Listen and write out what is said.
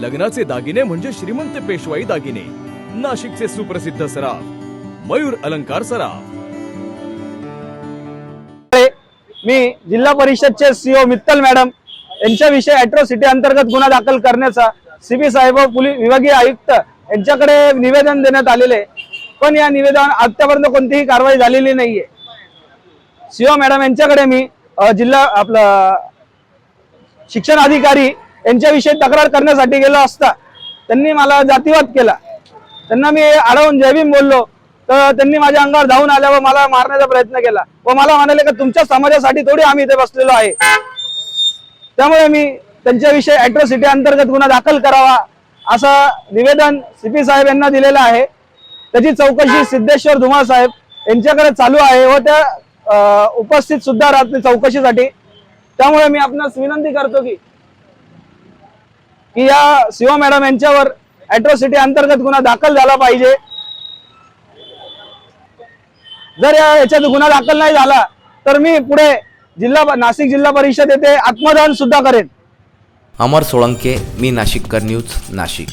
लग्नाचे दागिने म्हणजे श्रीमंत पेशवाई दागिने. नाशिकचे सुप्रसिद्ध सराफ. मयूर अलंकार सराफ. मी जिल्हा परिषदचे सीओ मित्तल मॅडम. यांच्याविषयी अॅट्रॉसिटी अंतर्गत गुन्हा दाखल करण्याचा सीबी साहेब पोलीस विभागीय आयुक्त यांच्याकडे निवेदन देण्यात आलेले पण या निवेदन आतापर्यंत कोणतीही कारवाई झालेली नाहीये. सीओ मॅडम यांच्याकडे मी जिल्हा आपला शिक्षण अधिकारी यांच्याविषयी तक्रार करण्यासाठी गेलो असता त्यांनी मला जातीवाद केला. त्यांना मी अडवून जयभीम बोललो तर त्यांनी माझ्या अंगावर धावून आल्या व मला मारण्याचा प्रयत्न केला. व मला म्हणाले की तुमच्या समाजासाठी थोडी आम्ही इथे बसलेलो आहे. त्यामुळे मी त्यांच्याविषयी अॅट्रॉसिटी अंतर्गत गुन्हा दाखल करावा असं निवेदन सीपी साहेब यांना दिलेलं आहे. त्याची चौकशी सिद्धेश्वर धुमाळ साहेब यांच्याकडे चालू आहे व त्या उपस्थित सुद्धा राहत चौकशीसाठी. त्यामुळे मी आपणास विनंती करतो की की या शिवा मॅडम यांच्यावर अॅट्रॉसिटी अंतर्गत गुन्हा दाखल झाला पाहिजे. जर या याच्यात गुन्हा दाखल नाही झाला तर मी पुढे जिल्हा नाशिक जिल्हा परिषद येथे आत्मदान सुद्धा करेन. अमर सोळंके मी नाशिककर न्यूज नाशिक.